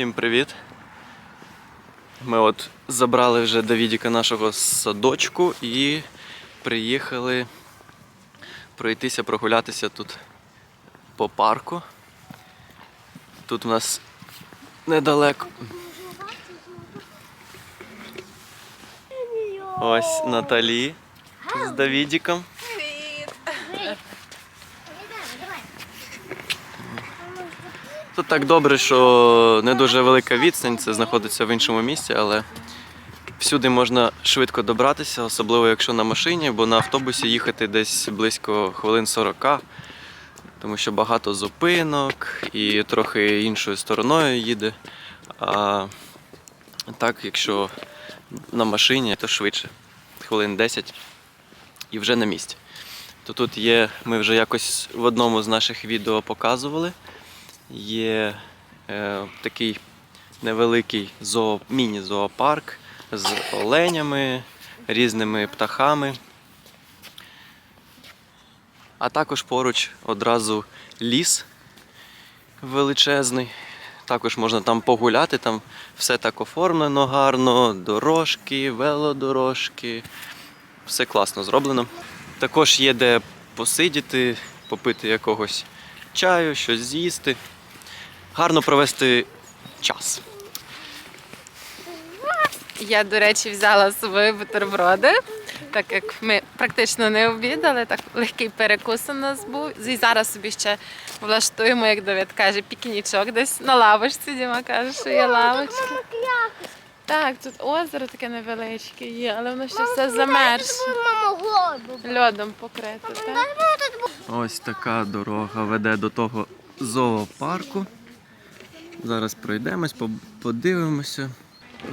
Всім привіт! Ми от забрали вже Давідіка нашого садочку і приїхали пройтися, прогулятися тут по парку. Тут у нас недалеко. Ось Наталі з Давідіком. Так добре, що не дуже велика відстань, це знаходиться в іншому місці, але всюди можна швидко добратися, особливо якщо на машині, бо на автобусі їхати десь близько хвилин 40, тому що багато зупинок і трохи іншою стороною їде. А так, якщо на машині, то швидше, хвилин 10 і вже на місці. То тут є, ми вже якось в одному з наших відео показували є е, такий невеликий зоо, міні-зоопарк з оленями, різними птахами. А також поруч одразу ліс величезний. Також можна там погуляти, там все так оформлено гарно, дорожки, велодорожки. Все класно зроблено. Також є де посидіти, попити якогось чаю, щось з'їсти. Гарно провести час. Я, до речі, взяла з собою бутерброди, так як ми практично не обідали, так легкий перекус у нас був. І зараз собі ще влаштуємо, як Давид каже, пікнічок десь на лавочці. Діма каже, що є лавочки. Так, тут озеро таке невеличке є, але воно ще все замерзше. Льодом покрите. Так? Ось така дорога веде до того зоопарку. Зараз пройдемось, подивимося.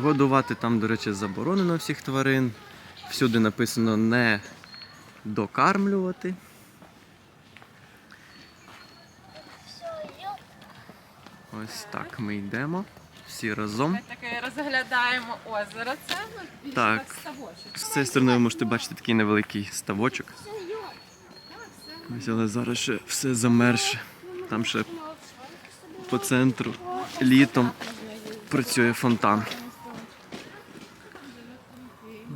Годувати там, до речі, заборонено всіх тварин. Всюди написано не докармлювати. Ось так ми йдемо. Всі разом. Таке розглядаємо озеро. Це ну, більше так ставочок. З цієї сторони ви можете бачити такий невеликий ставочок. Ось, але зараз ще все замерше. Там ще по центру літом працює фонтан.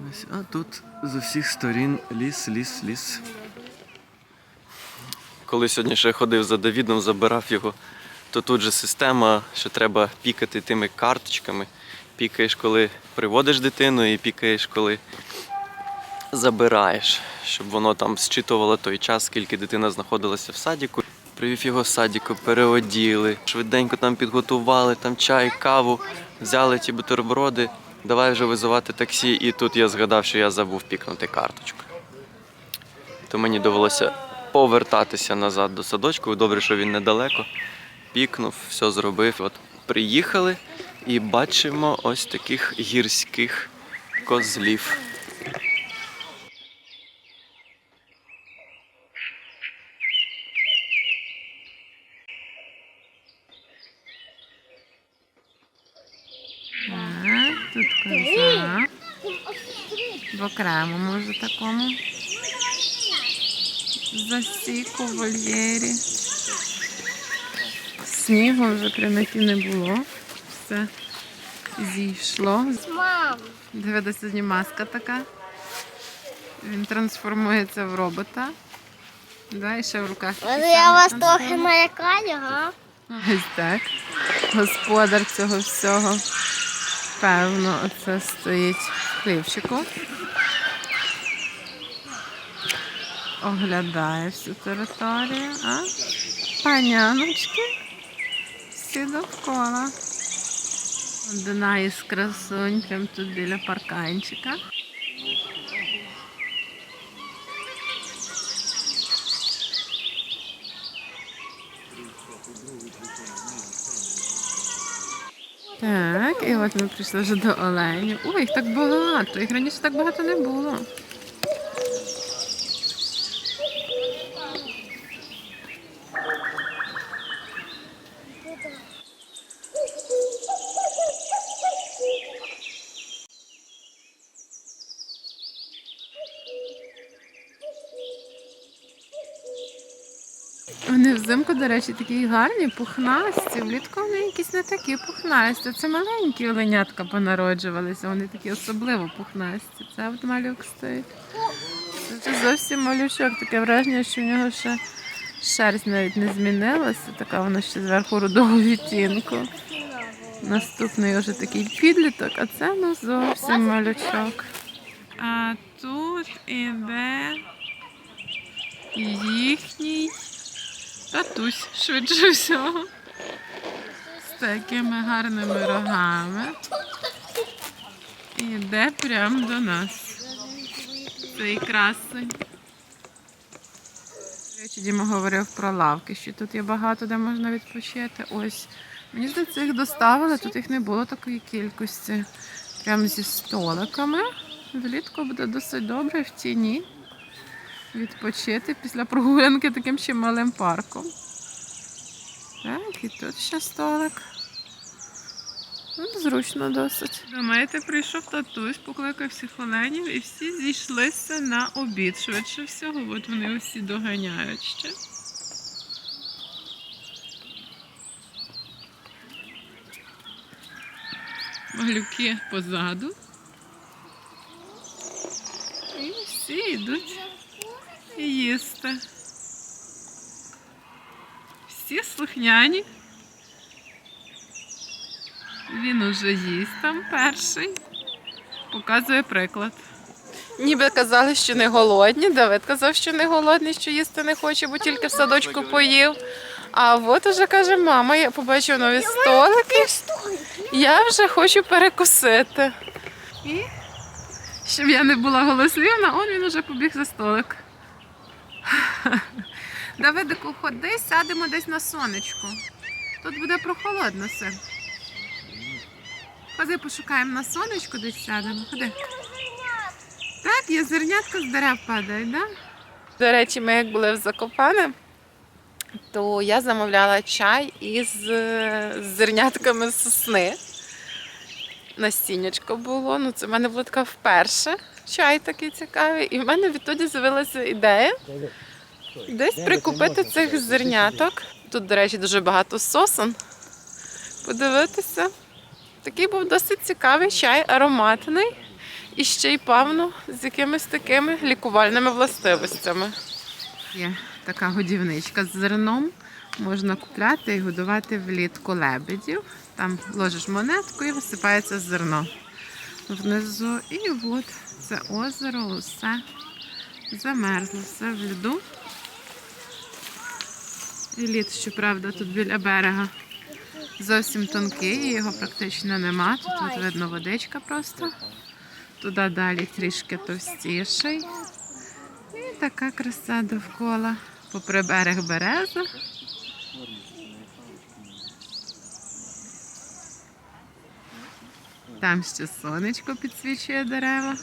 Ось, а тут з усіх сторін ліс, ліс, ліс. Коли сьогодні ще ходив за Давідом, забирав його, то тут же система, що треба пікати тими карточками. Пікаєш, коли приводиш дитину, і пікаєш, коли забираєш, щоб воно там зчитувало той час, скільки дитина знаходилася в садіку. Привів його садіку, переоділи, швиденько там підготували, там чай, каву, взяли ті бутерброди, давай вже визивати таксі, і тут я згадав, що я забув пікнути карточку. То мені довелося повертатися назад до садочку. Добре, що він недалеко. Пікнув, все зробив. От приїхали і бачимо ось таких гірських козлів. Так, тут коза. В окремому вже такому. Засіку в вольєрі. Снігу вже прямо не було. Все зійшло. Мам. Дивіться, сьогодні маска така. Він трансформується в робота. Да, і ще в руках. я вас трохи налякаю, га? Ось так. Господар цього всього. Певно, оце стоїть в хлівчику. Оглядає всю територію. А? Паняночки. Всі довкола. Одна із красунь прямо тут біля парканчика. Так, і от ми прийшли вже до оленів. Ой, їх так багато. Їх раніше так багато не було. Вони взимку, до речі, такі гарні, пухнасті. Влітку вони якісь не такі пухнасті. Це маленькі оленятка понароджувалися, вони такі особливо пухнасті. Це от малюк стоїть. Це зовсім малючок, таке враження, що в нього ще шерсть навіть не змінилася, така вона ще зверху рудого відтінку. Наступний вже такий підліток, а це ну зовсім малючок. А тут іде їхній татусь, швидше всього. З такими гарними рогами. І йде прямо до нас. Цей красень. До речі, Діма говорив про лавки, що тут є багато, де можна відпочити. Ось. Мені здається, їх доставили, тут їх не було такої кількості. Прямо зі столиками. Влітку буде досить добре в тіні відпочити після прогулянки таким ще малим парком. Так, і тут ще столик. Ну, зручно досить. Думаєте, прийшов татусь, покликав всіх оленів і всі зійшлися на обід. Швидше всього, от вони усі доганяють ще. Малюки позаду. І всі йдуть їсти. Всі слухняні. Він уже їсть там перший. Показує приклад. Ніби казали, що не голодні. Давид казав, що не голодний, що їсти не хоче, бо тільки в садочку поїв. А от уже каже, мама, я побачив нові столики. Я вже хочу перекусити. І щоб я не була голослівна, он він уже побіг за столик. Давидику, ходи, сядемо десь на сонечку. Тут буде прохолодно все. Ходи, пошукаємо на сонечку, десь сядемо. Ходи. Так, є зернятка з дерев так? Да? До речі, ми як були в Закопане, то я замовляла чай із е, зернятками сосни. Настіннячко було. Ну, це в мене було така вперше. Чай такий цікавий. І в мене відтоді з'явилася ідея десь прикупити цих зерняток. Тут, до речі, дуже багато сосон. Подивитися. Такий був досить цікавий чай, ароматний. І ще й певно з якимись такими лікувальними властивостями. Є така годівничка з зерном. Можна купляти і годувати влітку лебедів. Там ложиш монетку і висипається зерно внизу. І от це озеро, усе замерзло, все в льоду. І лід, щоправда, тут біля берега зовсім тонкий, його практично нема. Тут, тут видно водичка просто. Туди далі трішки товстіший. І така краса довкола. Попри берег береза. Там ще сонечко підсвічує дерева.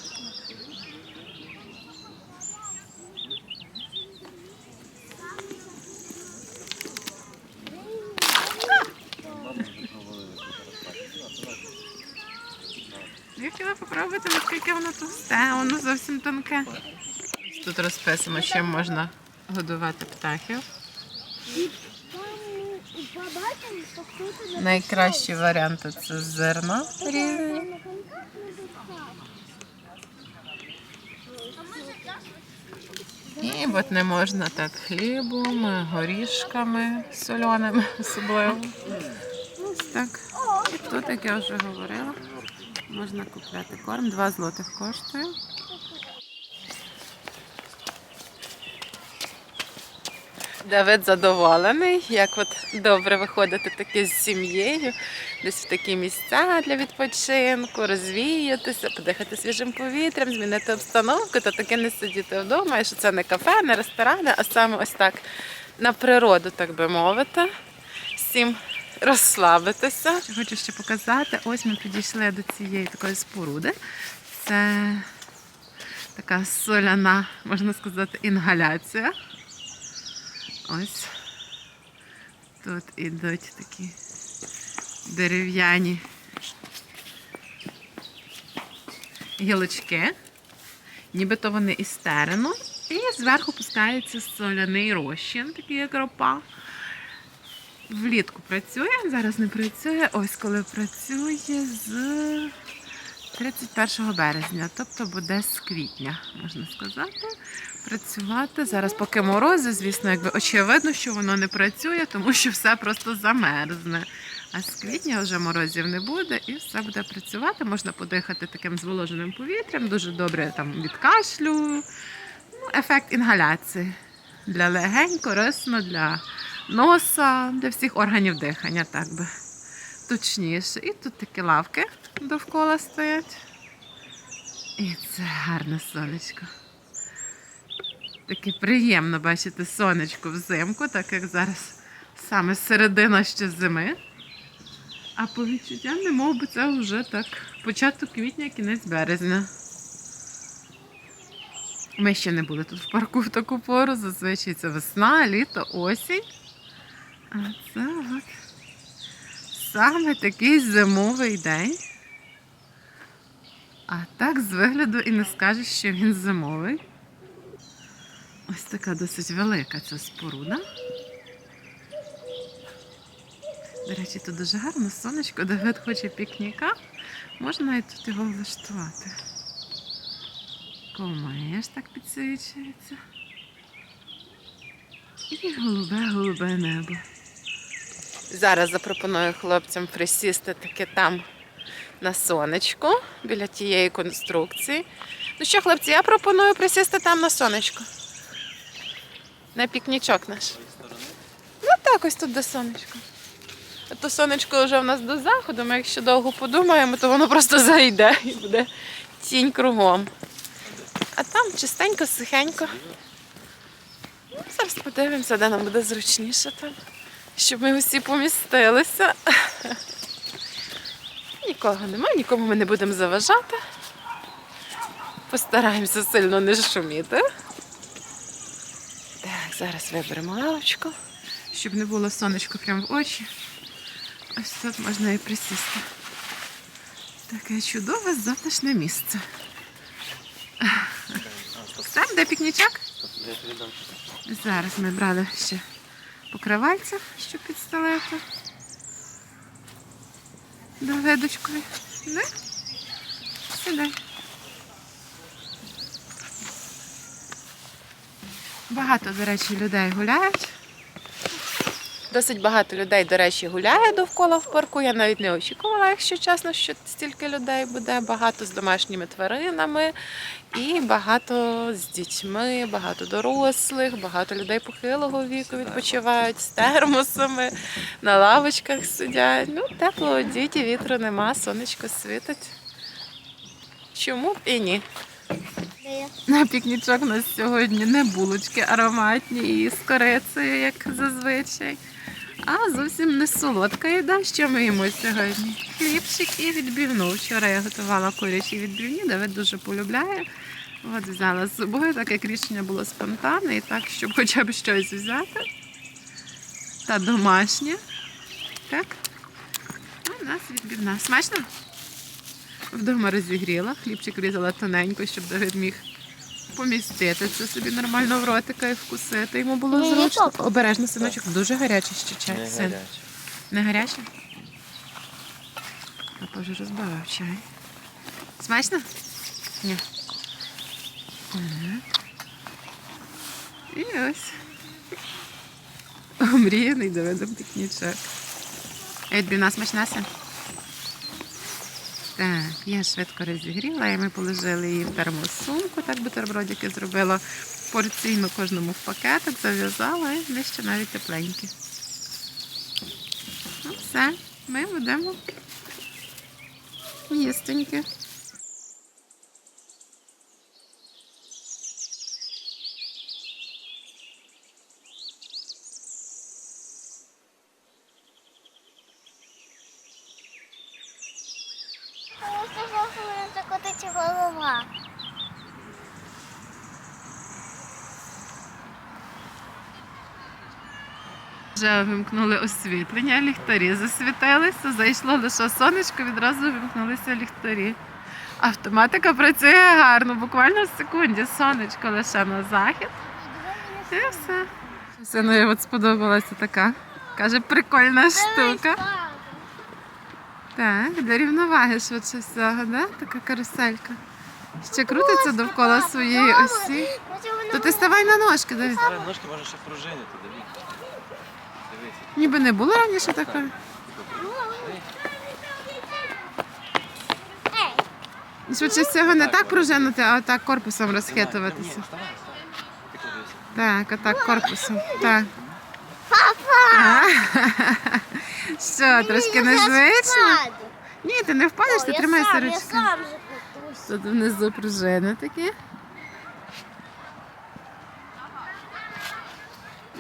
Попробувати, наскільки воно товсте, воно зовсім тонке. Тут розписано, чим можна годувати птахів. Найкращі варіанти це зерно різні. І от не можна так хлібом, горішками соленими особливо. Ось так. І тут, як я вже говорила, можна купляти корм. Два злотих коштує. Давид задоволений, як от добре виходити таки з сім'єю, десь в такі місця для відпочинку, розвіятися, подихати свіжим повітрям, змінити обстановку, та таки не сидіти вдома, і що це не кафе, не ресторани, а саме ось так на природу, так би мовити. Всім розслабитися. Хочу ще показати. Ось ми підійшли до цієї такої споруди. Це така соляна, можна сказати, інгаляція. Ось тут ідуть такі дерев'яні гілочки. Нібито вони із терену, І зверху пускається соляний розчин, такий як ропа. Влітку працює, зараз не працює. Ось коли працює з 31 березня, тобто буде з квітня, можна сказати. Працювати зараз, поки морози, звісно, якби очевидно, що воно не працює, тому що все просто замерзне. А з квітня вже морозів не буде і все буде працювати. Можна подихати таким зволоженим повітрям, дуже добре там від кашлю. Ну, ефект інгаляції для легень, корисно для носа, для всіх органів дихання, так би точніше. І тут такі лавки довкола стоять. І це гарне сонечко. Таке приємно бачити сонечко взимку, так як зараз саме середина ще зими. А по відчуттям не мов би це вже так початок квітня, кінець березня. Ми ще не були тут в парку в таку пору. Зазвичай це весна, літо, осінь. А це саме такий зимовий день. А так з вигляду і не скажеш, що він зимовий. Ось така досить велика ця споруда. До речі, тут дуже гарно сонечко, Давид хоче пікніка. Можна і тут його влаштувати. Комеш так підсвічується. І голубе-голубе небо. Зараз запропоную хлопцям присісти таки там на сонечку біля тієї конструкції. Ну що, хлопці, я пропоную присісти там на сонечко. На пікнічок наш. Ну так, ось тут де сонечко. А то сонечко вже в нас до заходу, ми якщо довго подумаємо, то воно просто зайде і буде тінь кругом. А там чистенько, сухенько. Ну, зараз подивимося, де нам буде зручніше там щоб ми усі помістилися. Нікого немає, нікому ми не будемо заважати. Постараємося сильно не шуміти. Так, зараз виберемо лавочку. Щоб не було сонечко прямо в очі. Ось тут можна і присісти. Таке чудове затишне місце. Все, де пікнічок? Зараз ми брали ще покривальця, щоб підстелити. Давидочкові. Не? Сідай. Багато, до речі, людей гуляють. Досить багато людей, до речі, гуляє довкола в парку. Я навіть не очікувала, якщо чесно, що стільки людей буде. Багато з домашніми тваринами і багато з дітьми, багато дорослих, багато людей похилого віку відпочивають з термосами, на лавочках сидять. Ну, тепло одіті, вітру нема, сонечко світить. Чому б і ні? На пікнічок у нас сьогодні не булочки ароматні і з корицею, як зазвичай. А зовсім не солодка їда. Що ми їмо сьогодні? Хлібчик і відбивну. Вчора я готувала курячі відбивні, Давид дуже полюбляє. От взяла з собою, так як рішення було спонтанне, і так, щоб хоча б щось взяти. Та домашнє. Так. А у нас відбивна. Смачно? Вдома розігріла, хлібчик різала тоненько, щоб Давид міг помістити це собі нормально в ротика і вкусити. Йому було Ні, зручно. папа. Обережно, синочок, дуже гарячий ще чай. Не Син. гаряче. Не гарячий? Папа вже розбавив чай. Смачно? Ні. Ага. І ось. Омріяний Давидом пікнічок. Едбіна смачна син? Так, я швидко розігріла, і ми положили її в термосумку, так бутербродики зробила порційно кожному в пакетик, зав'язала і вони ще навіть тепленькі. Ну, все, ми будемо їстеньки. У мене закотиться голова. Вже вимкнули освітлення, ліхтарі засвітилися, зайшло лише сонечко, відразу вимкнулися ліхтарі. Автоматика працює гарно, буквально в секунді. Сонечко лише на захід. І все. Синові от сподобалася така. Каже, прикольна штука. Так, для рівноваги швидше всього, да? така каруселька. Ще крутиться довкола своєї осі. То ти ставай на ножки, дивись. Ножки може ще пружинити, дивіться. Ніби не було раніше такої. І Швидше всього не так пружинити, а так корпусом розхитуватися. Ти кудись. Так, отак корпусом. Так. Папа! Що, трошки незвично? Ні, ти не впадеш, ти тримайся катусь. Тут внизу пружини такі.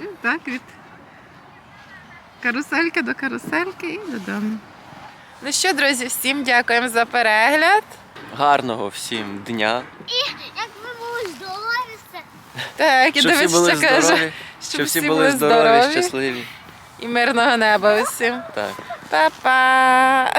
І так від карусельки до карусельки і додому. Ну що, друзі, всім дякуємо за перегляд. Гарного всім дня. І Як ви були здорові, все. Так, і Щоб всі дивись, були що каже. здорові. Щоб всі були здорові, щасливі. І мирного неба усім. Так. Па-па!